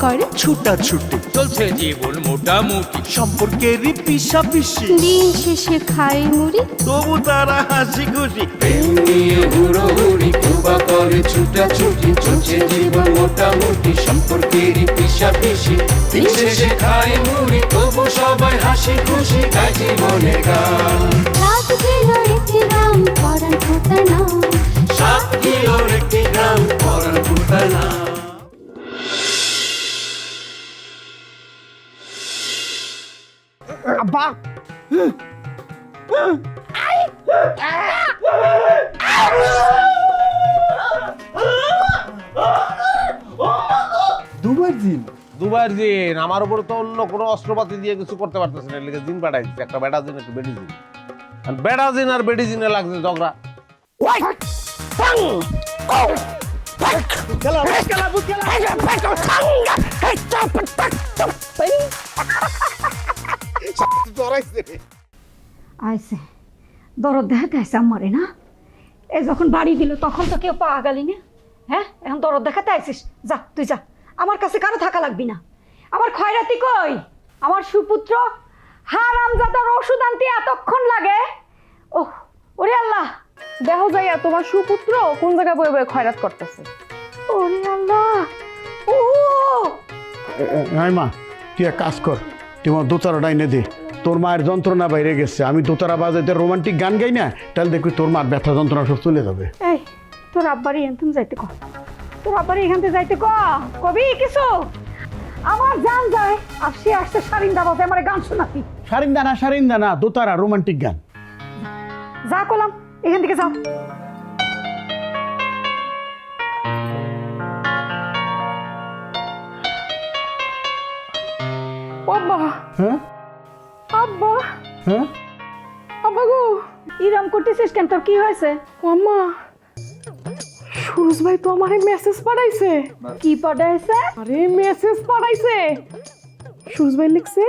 করে? ছুটা ছুটি। চলছে জীবন মোটামুটি। সম্পর্কেরই পিসা পিসি দিন শেষে খাই মুড়ি। তবু তারা হাসি খুশি। প্রেম নিয়ে হুড়োহুড়ি কুবা করে ছুটাছুটি চলছে জীবন মোটামুটি সম্পর্কেরই পিসা পিসি দিন শেষে খায় মুড়ি তবু সবাই হাসি খুশি গায় জীবনের গান। রাত গেল একটি গ্রাম পরান খোতা সাত কিলোর একটি গ্রাম পরানপুর তার নাম দুবার দিন দুবার দিন আমার উপরে তো অন্য কোনো অস্ত্রপাতি দিয়ে কিছু করতে পারতেছে না লিখে দিন পাঠাইছি একটা বেটা দিন একটু বেডি দিন আর বেটা দিন আর বেডি দিনে লাগছে ঝগড়া আইসে দরদ দেখাতে আইসে আমারে না? এই যখন বাড়ি দিল তখন তো কেউ পাওয়া গেলি না। হ্যাঁ এখন দরদ দেখাতে আইসিস। যা তুই যা। আমার কাছে কারও থাকা লাগবি না। আমার খয়রাতি কই? আমার সুপুত্র হারাম জাদার ওষুধ আনতে এতক্ষণ লাগে। ওহ ওরে আল্লাহ। দেহ যাইয়া তোমার সুপুত্র কোন জায়গায় বয়ে বয়ে খয়রাত করতেছে? ওরে আল্লাহ। ও মা তুই এক কাজ কর। তুই আমার দোতারা এনে দে। তোর মায়ের যন্ত্রণা বাইরে গেছে। আমি দোতারা বাজাইতে রোমান্টিক গান গাই না তাহলে দেখবি তোর মার ব্যথা যন্ত্রণা সব চলে যাবে। এই তোর আব্বারই এখান যাইতে ক। তোর আব্বারই এখান থেকে যাইতে ক। কবি কিছু? আমার জান যায় আর সে আসছে সারিন্দা বাজে আমার গান শোনাতি সারিন্দা না সারিন্দা না দোতারা রোমান্টিক গান। যা করলাম এখান থেকে যাও। আব্বা। হ্যাঁ? আব্বা। হ্যাঁ? আব্বা গো ইরাম করতেছিস কেন? তোর কি হয়েছে? আম্মা সুরজ ভাই তো আমারে মেসেজ পাঠাইছে। কি পড়াইছে আরে মেসেজ পাঠাইছে। সুরজ ভাই লিখছে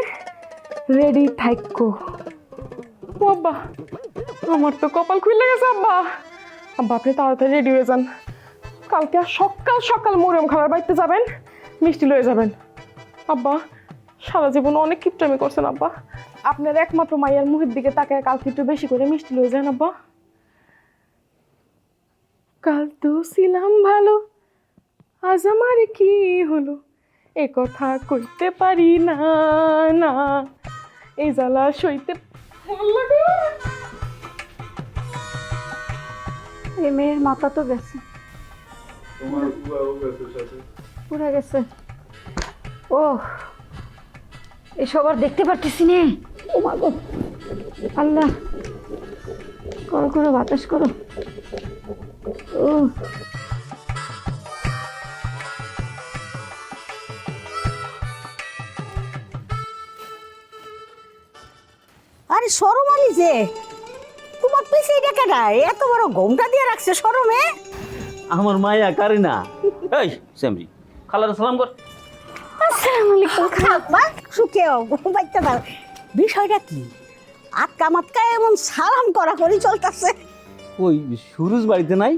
রেডি থাইকো ও আব্বা আমার তো কপাল খুলে গেছে আব্বা। আব্বা আপনি তাড়াতাড়ি রেডি হয়ে যান। কালকে সকাল সকাল মরিয়ম খাবার বাড়িতে যাবেন মিষ্টি লয়ে যাবেন। আব্বা সারা জীবন অনেক কিপটামি করছেন আব্বা। আপনার একমাত্র মাইয়ার মুখের দিকে তাকায় কালকে একটু বেশি করে মিষ্টি লয়ে যান আব্বা। কাল তো ছিলাম ভালো আজ আমার কি হলো? এ কথা কইতে পারি না না। এই জ্বালা সইতে। এই মেয়ের মাথা তো গেছে। পুরা গেছে ও এসব আর দেখতে পারতেছি নে। ও মা গো। আল্লাহ। করো করো বাতাস করো। ও। আরে সরম আলি যে তোমার পিছে এটা কেডা? এত বড় ঘোমটা দিয়ে রাখছে সরমে। আমার মায়া কারিনা। এই সেমরি খালার সালাম কর। আসসালামু আলাইকুম খালাম্মা সুখেও ঘুমাইতে দাও বিষয়টা কি? আটকা মাতকা এমন সালাম করা করি চলতেছে। ওই সুরজ বাড়িতে নাই?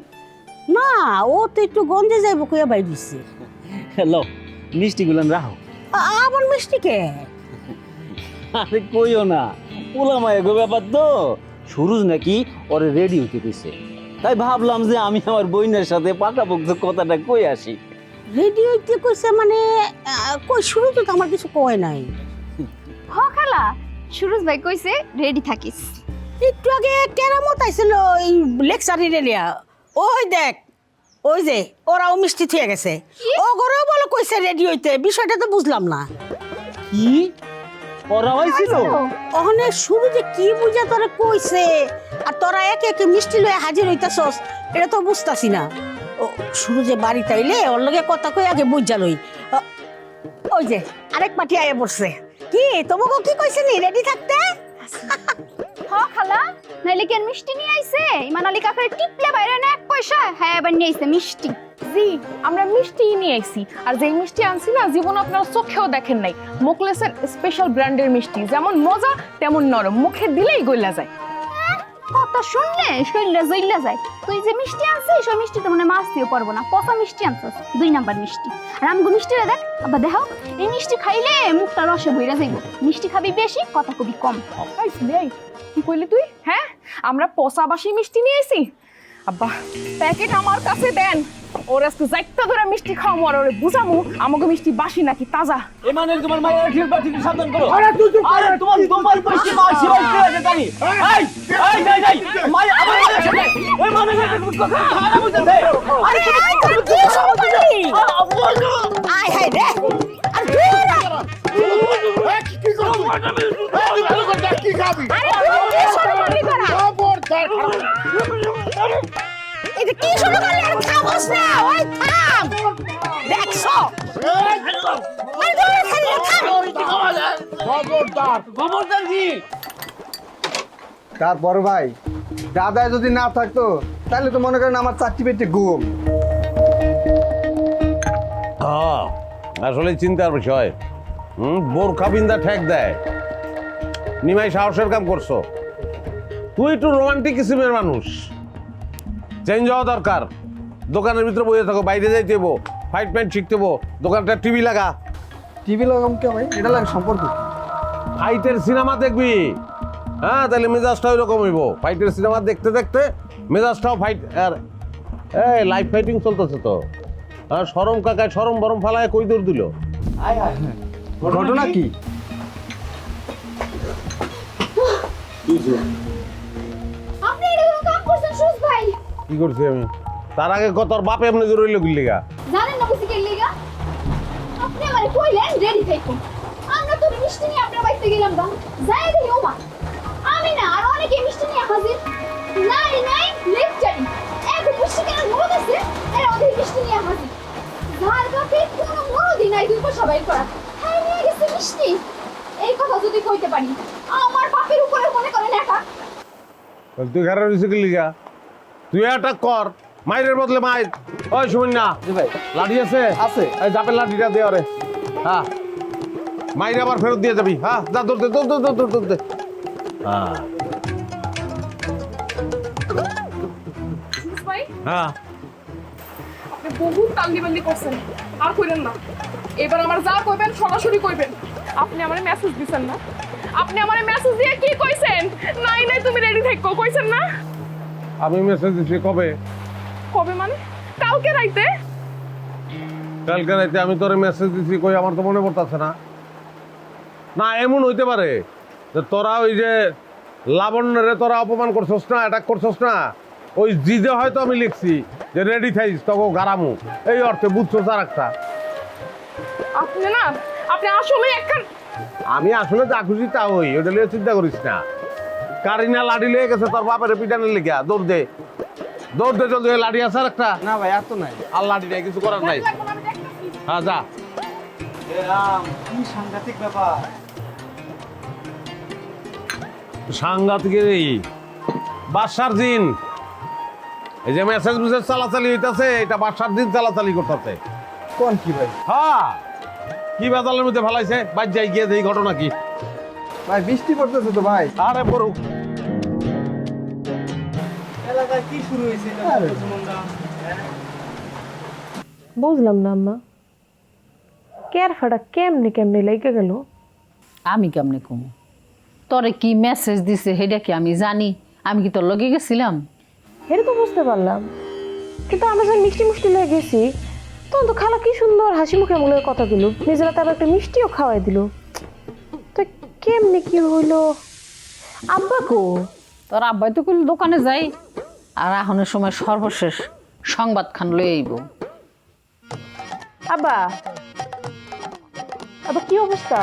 না ও তো একটু গন্ধে যাইব কইয়া বাই দিচ্ছে হ্যালো মিষ্টি গুলান রাখো। আবার মিষ্টি কে? আরে কইও না পোলা মায়া গো ব্যাপার তো। সুরজ নাকি ওরে রেডি হইতে কইছে তাই ভাবলাম যে আমি আমার বইনের সাথে পাকাপোক্ত কথাটা কই আসি। রেডিওতে কইছে মানে কই শুরু তো আমার কিছু কয় নাই। হ খালা সুরজ ভাই কইছে রেডি থাকিস। একটু আগে কেরামত আইছিল এই লেকচারি রেলিয়া ওই দেখ ওই যে ওরাও মিষ্টি থুয়ে গেছে। ও গরেও বলে কইছে রেডি হইতে বিষয়টা তো বুঝলাম না। কি? ওরা হয়েছিল ওখানে শুরু যে কি বুঝা তোরা কইছে? আর তোরা একে একে মিষ্টি লয়ে হাজির হইতাছস এটা তো বুঝতাছি না। শুরু যে বাড়িতে আইলে ওর লগে কথা কই আগে বুঝা লই। ওই যে, আরেক পাটি আয়া পড়ছে। কি, তোমাকে কি কইছে নি? রেডি থাকতে? হ, খালা। নাইলে কেন মিষ্টি নিয়ে আইছে? ইমান আলী কাকার টিপলে বাইরে না এক পয়সা? হ্যাঁ এবার নিয়ে আইছে মিষ্টি। জি, আমরা মিষ্টি নিয়ে আইছি। আর যেই মিষ্টি আনছি না, জীবন আপনার চোখেও দেখেন নাই। মোকলেসের স্পেশাল ব্র্যান্ডের মিষ্টি। যেমন মজা, তেমন নরম। মুখে দিলেই গইলা যায়। কথা শুনলে শরীরে জইলা যায়। তুই যে মিষ্টি আনছিস, ওই মিষ্টি তো মানে মাছ দিয়ে পারব না। পচা মিষ্টি আনছিস, দুই নাম্বার মিষ্টি। আর আমগো মিষ্টি দেখ আবার দেখো, এই মিষ্টি খাইলে মুখটা রসে বইরা যাইব। মিষ্টি খাবি বেশি, কথা কবি কম। কি কইলি তুই? হ্যাঁ আমরা পচাবাসি মিষ্টি নিয়ে আইছি। আব্বা প্যাকেট আমার কাছে দেন ওর আজকে যাইতে ধরে মিষ্টি খাওয়ামু আর ওরে বুঝামু আমাকে মিষ্টি বাসি নাকি তাজা এ মানে তোমার মায়ের ঠিক বা ঠিক সাবধান করো আরে তুই চুপ আরে তোমার তোমার পয়সা মাসি ভাই কে আছে জানি এই এই যাই যাই মাই আমার মায়ের সাথে এই মানে কথা খারাপ বুঝতে আরে তোর কি শুরু করলি আয় রে তোরা? তারপর ভাই দাদা যদি না থাকতো তাহলে তো মনে করেন আমার চারটি পেটে ঘুম হ্যাঁ, আসলে চিন্তার বিষয় হুম বোরখা বিন্দা ঠেক দেয়। নিমাই সাহসের কাম করছ। তুই একটু রোমান্টিক কিসিমের মানুষ। চেঞ্জ হওয়া দরকার। দোকানের ভিতরে বসে থাকো বাইরে যাইতে হব ফাইট ফাইট শিখতে হব দোকানটা টিভি লাগা। টিভি লাগাম কে ভাই? এটা লাগে সম্পর্ক। ফাইটের সিনেমা দেখবি। হ্যাঁ তাহলে মেজাজটা ওইরকম হইব। ফাইটের সিনেমা দেখতে দেখতে মেজাজটাও ফাইট আর এই লাইভ ফাইটিং চলতেছে তো। হ্যাঁ সরম কাকায় সরম বরম ফালায় কই দূর দিল? ঘটনা কি? আপনি এরকম কাম করছেন সুজ ভাই? কি করছি আমি? তার আগে কত তোর বাপ এমনি দূর হইল গিল্লিগা জানেন না বুঝি কে লিগা আপনি আমারে কইলেন রেডি থাকো আমরা তো মিষ্টি নিয়ে আপনার বাড়িতে গেলাম বা যাই দেখি ওমা আমি না আর অনেকে মিষ্টি নিয়ে হাজির। নাই নাই লেকচারি এক মিষ্টি কেন মরদ আছে এরা ওদের মিষ্টি নিয়ে হাজির। যার বাপে কোনো মরদই নাই দুই সবাই করা। মিষ্টি এই কথা যদি কইতে পারি আমার বাপের উপরে মনে করেন একা তুই ঘরে রয়েছে গিল্লিগা তুই একটা কর মায়ের বদলে মায়ের ওই শুনুন না জি ভাই। লাঠি আছে? আছে। এই জাপের লাঠিটা দে ওরে। হ্যাঁ। মাইরে আবার ফেরত দিয়ে যাবি। হ্যাঁ যা দৌড় দে দৌড় দে দৌড় দে, দৌড় দে। হ্যাঁ। হ্যাঁ। আপনি বহুত তাল্লিবাল্লি করছেন। আর কইলেন না। এবার আমার যা কইবেন সরাসরি কইবেন। আপনি আমারে মেসেজ দিছেন না? আপনি আমারে মেসেজ দিয়ে কি কইছেন? নাই নাই তুমি রেডি থাকো কইছেন না? আমি মেসেজ দিচ্ছি কবে? কবে মানে? কালকে রাইতে? কালকে রাইতে আমি তোরে মেসেজ দিছি কই আমার তো মনে পড়তেছে না। না এমন হইতে পারে যে তোরা ওই যে লাবণ্যরে তোরা অপমান করছস না অ্যাটাক করছস না। ওই জিদে হয়তো আমি লিখছি যে রেডি থাইস তখন গারামু। এই অর্থে বুঝছস আর একটা আপনি না আপনি আসলে একখান আমি আসলে যা খুশি তা হই ওটা নিয়ে চিন্তা করিস না। কারিনা লাড়ি লেগে গেছে তোর বাপের পিটানের লেগে দৌড় দে। দৌড় দে জলদি লাঠি আছে আর একটা। না ভাই এত নাই। আর লাঠি নেই কিছু করার নাই। হ্যাঁ যা। কি সাংঘাতিক ব্যাপার। সাংঘাতিক এই বাসার দিন। এই যে মেসেজ মেসেজ চালাচালি হইতাছে এটা বাসার দিন চালাচালি করতেছে। কোন কি ভাই? হ্যাঁ। কি বাজালের মধ্যে ফেলাইছে? বাদ যাই গিয়ে দেই ঘটনা কি? ভাই বৃষ্টি পড়তেছে তো ভাই। আরে পড়ুক। এলাকায় কি শুরু হয়েছে? বুঝলাম না আম্মা। কেয়ার ফাটা কেমনে কেমনে লেগে গেল? আমি কেমনে কমু? তোরে কি মেসেজ দিছে সেটা কি আমি জানি? আমি কি তোর লগে গেছিলাম? এটা তো বুঝতে পারলাম। কিন্তু আমরা যখন মিষ্টি মিষ্টি লেগে গেছি তখন তো খালা কি সুন্দর হাসি মুখে কথা দিল। নিজেরা তার একটা মিষ্টিও খাওয়াই দিল। তো কেমনে কি হইল? আব্বা কো? তোর আব্বাই তো কোনো দোকানে যাই আর এখনের সময় সর্বশেষ সংবাদ খান লই আইব। আব্বা আব্বা কি অবস্থা?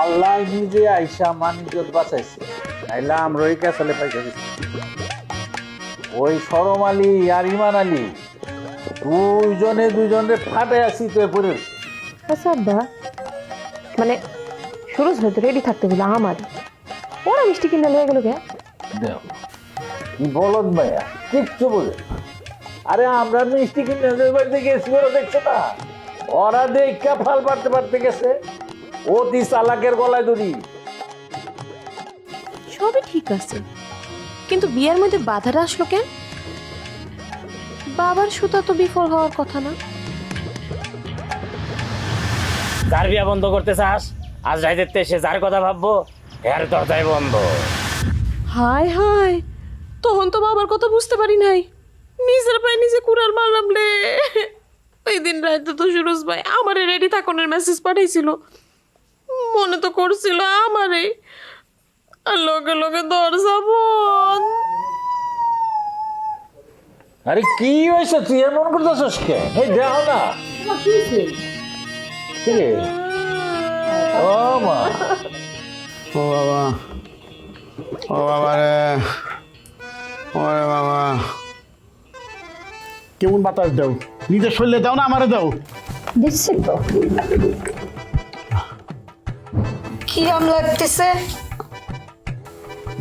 আল্লাহ নিজে আইসা মানিজ্জত বাঁচাইছে। নাইলে আমরা ওই ক্যাসালে গেছি ওই সরম আলী আর ইমান আলী দুইজনে দুইজনে ফাটে আসি তো আচ্ছা আব্বা মানে সুরজ হয়তো রেডি থাকতে বলে আমার। ওরা মিষ্টি কিনে গেল কে? কি বলদ ভাইয়া কিচ্ছু না। আরে আমরা মিষ্টি কিনে বাড়িতে গেছি ওরা দেখছ না। ওরা দেখা ফাল পারতে পারতে গেছে। অতি চালাকের গলায় দড়ি। সবই ঠিক আছে। কিন্তু বিয়ের মধ্যে বাধাটা আসলো কেন? বাবার সুতা তো বিফল হওয়ার কথা না। যার বিয়া বন্ধ করতে চাস আজ রাইতে সে যার কথা ভাববো এর দরজায় বন্ধ। হায় হায় তখন তো বাবার কথা বুঝতে পারি নাই। নিজের পায়ে নিজে কুড়াল মারলাম রে। ওই দিন রাইতে তো সুরজ ভাই আমারে রেডি থাকনের মেসেজ পাঠাইছিল। মনে তো করছিল আমারে। আর লগে লগে দরজা বন্ধ। আরে কি হয়েছে? তুই এমন করতেছিস কে? এই দেখো না। কি? ও মা। ও বাবা। ও বাবা রে। ওরে বাবা। কেমন বাতাস দাও? নিজের শরীরে দাও না আমারে দাও। দিচ্ছি তো। কিরম লাগতেছে?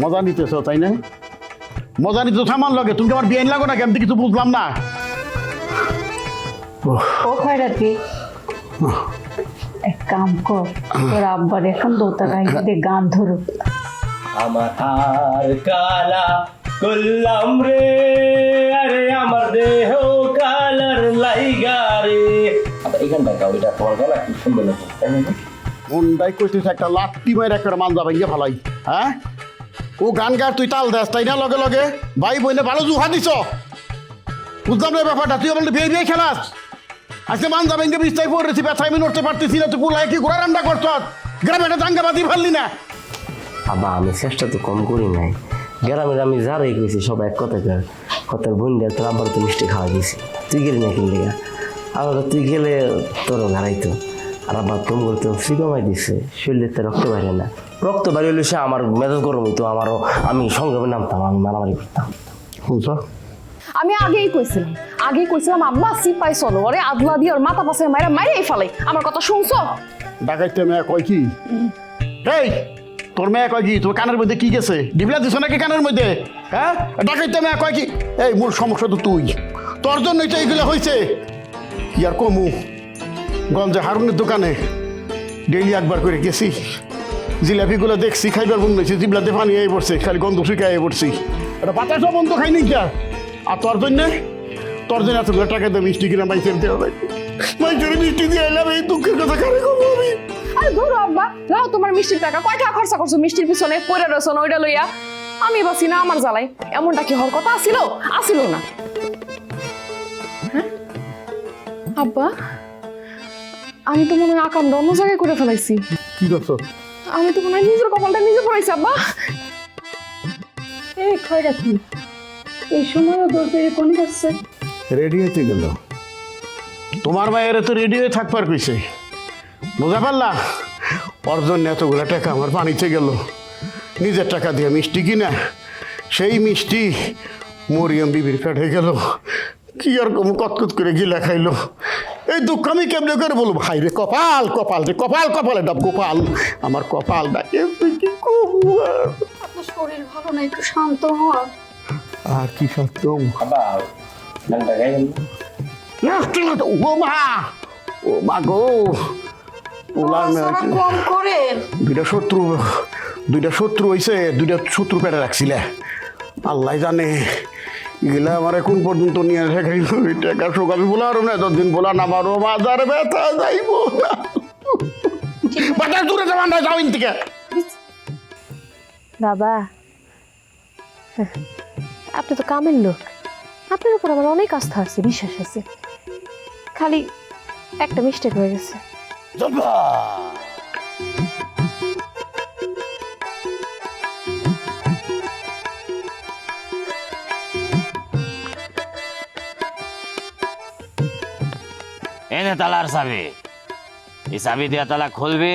মজা নিতেছ তাই না? মজা নিতে সামান লগে। তুমি কি আমার বিয়ে লাগো না কেমন কিছু বুঝলাম না। ও খয়রাতি এক কাম কর তোর আব্বার এখন দোতারাই দে গান ধরো। আমার হার কালা করলাম রে আরে আমার দেহ কালার লাইগা রে। আবার এখানটা গাও এটা তোমার গলা কি সুন্দর লাগে তাই কইতেছে একটা লাত্তি মায়ের একটা মানজা ভাইয়া ভালাই হ্যাঁ? ও গান গায়, তুই তাল দেস, তাই না? লগে লগে। ভাই বইনে ভালো জুহা দিছ। বুঝলাম না ব্যাপারটা, তুই বলতে বিয়ে বিয়ে খেলাস। আজকে মান মানজা ভেঙে বিস্তায় পড়েছি ব্যথায় আমি নড়তে পারতেছি না, তুই পুলাই কি ঘোড়া রান্না করছ? গ্রামে একটা দাঙ্গাবাদি ফেললি না। আবা, আমি চেষ্টা তো কম করি নাই। গ্রামের আমি যারাই কইছি, সব এক কথা কর কথার বোনটা তোর আবার তো মিষ্টি খাওয়া দিয়েছি। তুই গেলি না কিনলে আবার তুই গেলে তোরও ঘাড়াইতো। আর আবার তুম করতে ফ্রি কমাই দিছে শরীরে তো রক্ত বাইরে না। রক্ত বাইরে হলে সে আমার মেজাজ গরম হইতো আমারও আমি সংগ্রামে নামতাম আমি মারামারি করতাম। শুনছ? আমি আগেই কইছিলাম আগেই কইছিলাম আব্বা সিপাই চলো ওরে আদলা দিয়ে ওর মাথা পাশে মাইরা মাইরাই ফেলে আমার কথা শুনছো? ডাকাইতে মেয়ে কয় কি? এই তোর মেয়ে কয় কি? তোর কানের মধ্যে কি গেছে? ডিবলা দিছ নাকি কানের মধ্যে? হ্যাঁ? ডাকাইতে মেয়ে কয় কি? এই মূল সমস্যা তো তুই। তোর জন্যই তো এইগুলো হয়েছে কি আর কমু? গঞ্জে হারুনের দোকানে ডেইলি একবার করে গেছি। জিলাপিগুলো দেখছি খাইবার বন্ধ হয়েছে জিবলাতে পানি আই পড়ছে খালি গন্ধ শুকাই পড়ছি। এটা বাতাসও বন্ধ খাই নি কে আর তোর জন্যে? তোর জন্য এতগুলো টাকা দিয়ে মিষ্টি কিনা মাইসের দেওয়া লাগে মাইসের মিষ্টি দিয়ে এলাম এই দুঃখের কথা কারে কমু আমি? আরে ধরো আব্বা নাও তোমার মিষ্টির টাকা। কয় টাকা খরচা করছ মিষ্টির পিছনে? রয়েছো ওইটা লইয়া। আমি বাসি না আমার জ্বালাই এমনটা কি হওয়ার কথা আসিল? আসিল না। হ্যাঁ? আব্বা আমি তো মনে হয় আকামটা অন্য জায়গায় করে ফেলাইছি। কি করছ? আমি তো মনে হয় নিজের কপালটা নিজে পড়াইছি আব্বা। এই খয়রাতি এই সময়ও দৌড় পেরে কোন যাচ্ছে রেডি হইতে গেল। তোমার মায়ের তো রেডি হয়ে থাকবার কইছে। বুঝা পারলা? ওর জন্য এতগুলো টাকা আমার পানিতে গেল। নিজের টাকা দিয়ে মিষ্টি কিনা সেই মিষ্টি মরিয়ম বিবির পেটে গেল। কি আর কম কতকত করে গিলা খাইলো। এই দুঃখ আমি কেমনে করে বলব? ভাই রে কপাল কপাল রে কপাল কপালে ডাব গোপাল। আমার কপাল ডাকে তুই কি করব? আপনার শরীর ভালো না একটু শান্ত হওয়া। আর কি? ও মা ও মা গো। করেন দুইটা শত্রু দুইটা শত্রু হইছে দুইটা শত্রু পেটে রাখছিলে আল্লাহ জানে। গেলে আমার কোন পর্যন্ত নিয়ে রেখাইল টাকা শোক আমি বলা আর না যতদিন বলা না আমারও বাজার ব্যথা যাইব। বাজার দূরে যাওয়া না যাও থেকে বাবা আপনি তো কামের লোক। আপনার উপর আমার অনেক আস্থা আছে বিশ্বাস আছে। খালি একটা মিস্টেক হয়ে গেছে। এনে তালার চাবি। এই চাবি দিয়ে তালা খুলবে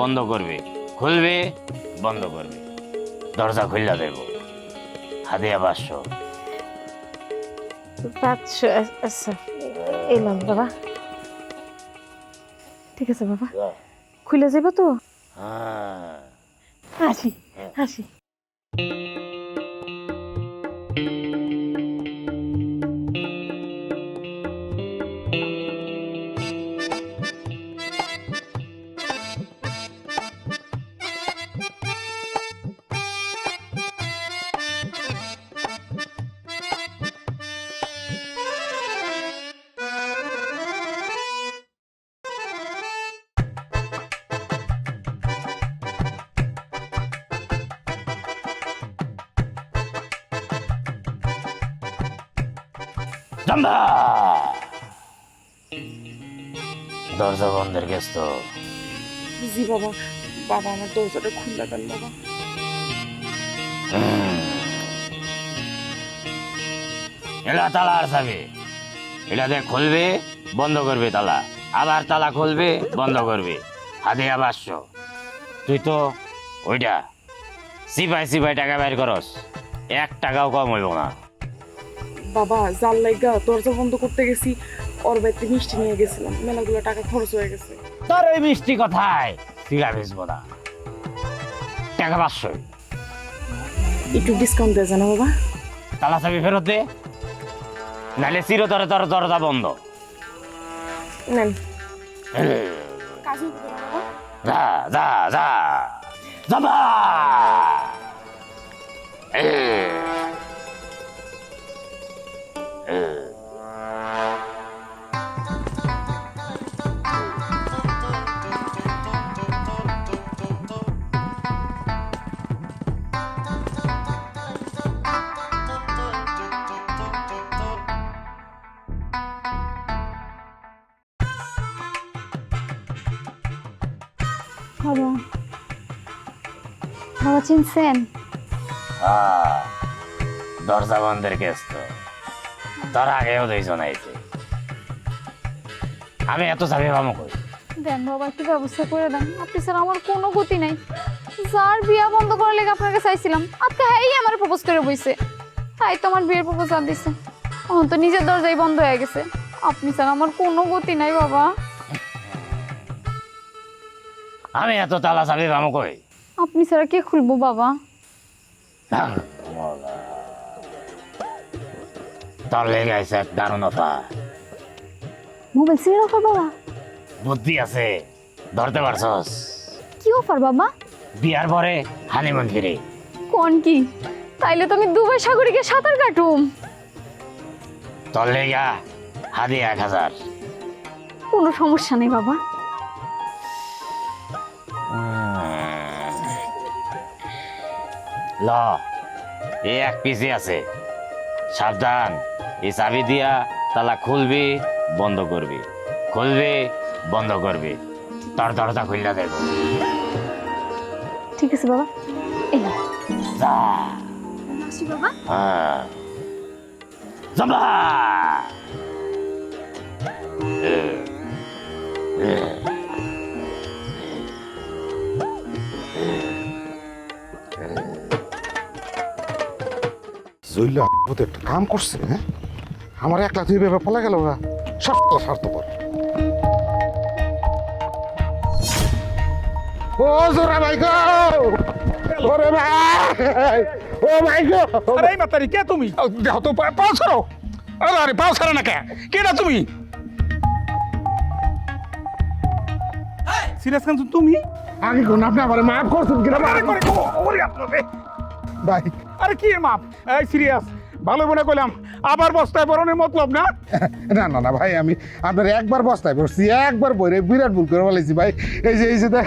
বন্ধ করবে। খুলবে বন্ধ করবে। দরজা খুললা দেব। হাদিয়া পাঁচশো পাঁচশো আচ্ছা এলাম বাবা। ঠিক আছে বাবা। খুলে যাবে তো? আসি আসি। দরজা বন্ধের গেছ তো। জি বাবা বাবা আমার দরজাটা খুলে দেন বাবা? এটা তালা আর এটা দিয়ে খুলবে বন্ধ করবে তালা। আবার তালা খুলবে বন্ধ করবে। হাতে আবার তুই তো ওইটা সিপাই সিপাই টাকা বের করস। এক টাকাও কম হইব না। বাবা জাল লাইগা দরজা বন্ধ করতে গেছি ওর বাড়িতে মিষ্টি নিয়ে গেছিলাম। মেলাগুলো টাকা খরচ হয়ে গেছে। তোর ওই মিষ্টি কথায় সিগা বেচবো না। টাকা পাঁচশো। একটু ডিসকাউন্ট দেয় জানা বাবা? তালা চাবি ফেরত দে। নাহলে চিরতরে তোর দরজা বন্ধ। নেন। যা যা যা। যাবা এ। এ। বাবা বাবা চিনছেন আহ, দরজা বন্ধের কেস তো তোর আগেও দুইজন আইছে আমি এত পাবো কই? দেন বাবা একটু ব্যবস্থা করে দেন। আপনি স্যার আমার কোনো গতি নাই। যার বিয়া বন্ধ করার লেগে আপনার কাছে হ্যাঁ আমার প্রপোজ করে বইছে। তাই তো আমার বিয়ের প্রপোজ আর দিছে। এখন তো নিজের দরজাই বন্ধ হয়ে গেছে। আপনি স্যার আমার কোনো গতি নাই বাবা। আমি এত তালা চাবি পাবো কই? আপনি ছাড়া কে খুলবো বাবা? তোর লেগে এক দারুণ অফার মোবাইল সিমের অফার বাবা? বুদ্ধি আছে ধরতে পারছস? কি অফার বাবা? বিয়ার পরে হানিমুন ফিরে। কোন কি? তাইলে তো আমি দুবাই সাগরে গিয়ে সাঁতার কাটুম। তোর লেগা হাদি এক হাজার। কোনো সমস্যা নেই বাবা। ল এই এক পিসি আছে। সাবধান। এই চাবি দিয়া তালা খুলবি বন্ধ করবি খুলবি বন্ধ করবি তোর দরজা খুললা দেখো ঠিক আছে বাবা এই যা বাবা হ্যাঁ একটা কাম করছে হ্যাঁ আমার একলা তুই ভেবে পলা গেল না সব স্বার্থপর। ও জোরা ভাই গো! ওরে ভাই! ও ভাই গো! আরে মাতারি কে তুমি? দেখো তো পাও ছাড়ো। আরে আরে পাও ছাড়ো না কে? কেডা তুমি? সিরিয়াস খান তুমি? আগে কোন আপনি আমার মাফ করছেন কিনা? আরে করে ওরে আপনারে। ভাই। আরে কি মাপ? এই সিরিয়াস ভালো মনে কইলাম আবার বস্তায় বরণের মতলব না? না না না ভাই আমি আপনার একবার বস্তায় পড়ছি একবার বইরে বিরাট ভুল করে বলেছি ভাই। এই যে এই যে দেখ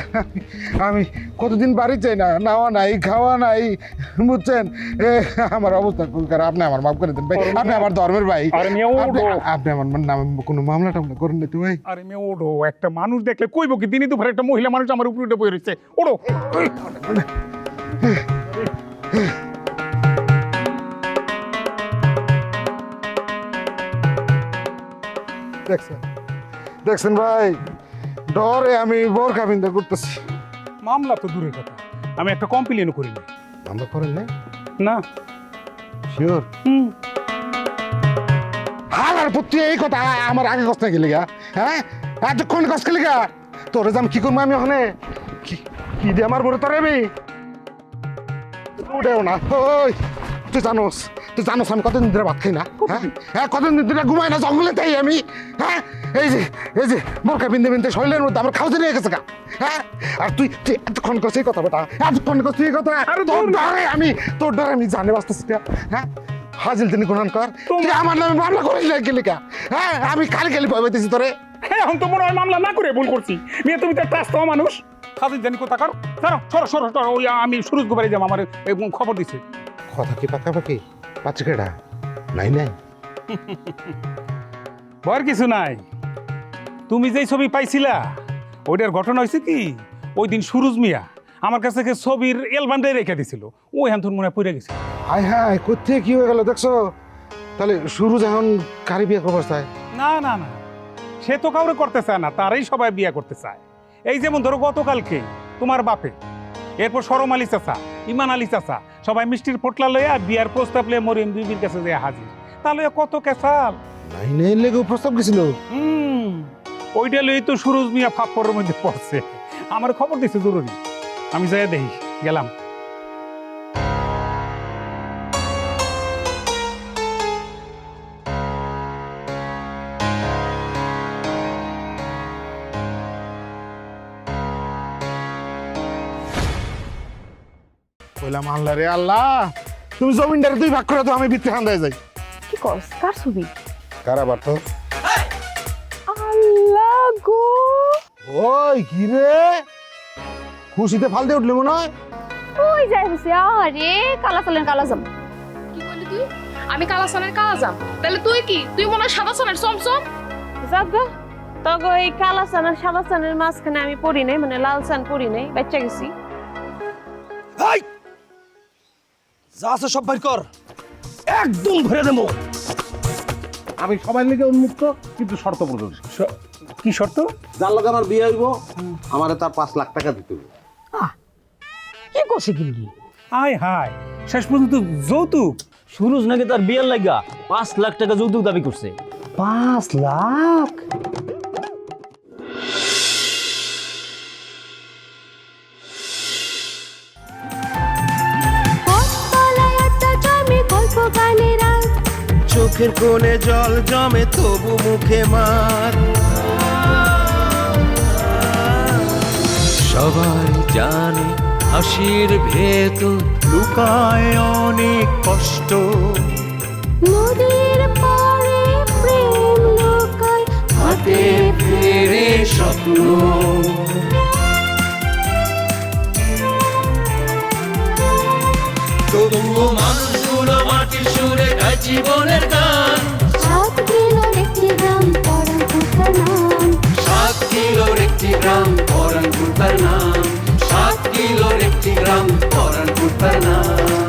আমি কতদিন বাড়ি চাই না নাওয়া নাই খাওয়া নাই বুঝছেন? এ, আমার অবস্থা খুব খারাপ। আপনি আমার মাফ করে দেন ভাই। আপনি আমার ধর্মের ভাই। আপনি আমার নামে কোনো মামলা টামলা করেন না তো ভাই। আরে মেয়ে ওডো একটা মানুষ দেখলে কইব কি দিনই দুপুরে একটা মহিলা মানুষ আমার উপরে উঠে বই রয়েছে ওড়ো দেখছেন? দেখছেন ভাই? ডরে আমি বোরখা বিন্দা করতেছি মামলা তো দূরের কথা। আমি একটা কমপ্লেনও করি না মামলা করেন না না। শিওর হুম। হালার পুত্র এই কথা আমার আগে কষ্ট গেলে গা হ্যাঁ? এতক্ষণ কষ্ট গেলে গা তোরে যাম কি করব আমি ওখানে? কি দিয়ে আমার বড় তোরে আমি? উঠেও না। ওই তুই জানোস। তুই জানোস আমি কতদিন ধরে ভাত খাই না? হ্যাঁ? হ্যাঁ কতদিন ধরে ঘুমাই না? জঙ্গলে তাই আমি। হ্যাঁ? এই যে এই যে বোরকা বিন্দে বিন্দে শরীরের মধ্যে আমার খাওয়া নিয়ে গেছে গা। হ্যাঁ? আর তুই তুই এতক্ষণ করছিস কথা বেটা। এতক্ষণ করছিস এই কথা। আরে তোর ডরে আমি তোর ডরে আমি জানে বাঁচতেছি হ্যাঁ? হাজিল তিনি গ্রহণ কর। তুই আমার নামে মামলা করিস না গেলি কা হ্যাঁ? আমি খালি খালি ভয় পাইতেছি তোরে। হ্যাঁ এখন তো মনে হয় মামলা না করে ভুল করছি। মেয়ে তুমি তো একটা আস্ত মানুষ। খাদির জানি কোথা কর? সরো সরো সরো সরো ওই আমি সুরজ গোবারে যাব আমার খবর দিছে। কথা কি পাকাপাকি? পাচ্ছে নাই নাই। ভয়ের কিছু নাই। তুমি যেই ছবি পাইছিলা ওইটার ঘটনা হয়েছে কি? ওই দিন সুরজ মিয়া আমার কাছে থেকে ছবির অ্যালবামটাই রেখে দিছিল। হ্যান তোর মনে পড়ে গেছে। হাই হায় কোথায় কি হয়ে গেল দেখছ? তাহলে সুরুজ যখন কারি বিয়ে অবস্থায় না না না। সে তো কাউরে করতে চায় না তারাই সবাই বিয়ে করতে চায়। এই যেমন ধরো গতকালকে তোমার বাপে এরপর সরম আলী চাচা ইমান আলী চাচা সবাই মিষ্টির পোটলা লইয়া বিয়ার প্রস্তাব লইয়া মরিয়ম বিবির কাছে যে হাজির। তাহলে কত কেসাল নাই নাই লেগে প্রস্তাব গেছিল হুম ওইটা লই তো সুরজ মিয়া ফাপ্পরের মধ্যে পড়ছে। আমার খবর দিছে জরুরি। আমি যাই দেখি গেলাম। কইলাম আল্লাহ রে আল্লাহ। তুমি জমিনটারে দুই ভাগ করে তো আমি ভিত্তি খান্দায় যাই। কি করস? কার ছবি? তো আল্লাহ গো। ওই কি রে? খুশিতে ফালতে উঠলি মনে হয়? ওই যাই বসে আরে কালা চালেন কালা জাম। কি বললি তুই? আমি কালা সানের কালা যাম তাহলে তুই কি? তুই মনে হয় সাদা সানের সমসম যাগা তগো এই কালা চান আর সাদা চানের মাঝখানে আমি পড়ি নাই মানে লাল চান পড়ি নাই বাচ্চা গেছি। যা আছে সব বাইর কর। একদম ভরে দেবো। আমি সবাই লিগে উন্মুক্ত কিন্তু শর্ত প্রযোজ্য। কি শর্ত? যার লগে আমার বিয়ে হইব আমারে তার পাঁচ লাখ টাকা দিতে হবে কি করছে কিন্তু আয় হায় শেষ পর্যন্ত যৌতুক। সুরজ নাকি তার বিয়ের লাগা পাঁচ লাখ টাকা যৌতুক দাবি করছে। পাঁচ লাখ? চোখের কোণে জল জমে তবু মুখে মার। সবাই জানে হাসির ভেতর লুকায় অনেক কষ্ট। নদীর পাড়ে প্রেম লোকায় হাতে ফেরে স্বপ্ন। মানুষগুলো মাটির সুরে জীবনের গান। সাত কিলোর একটি গ্রাম পরাণ কুঠার নাম। সাত কিলোর একটি গ্রাম পরানপুর তার নাম। সাত কিলোর একটি গ্রাম পরানপুর তার নাম।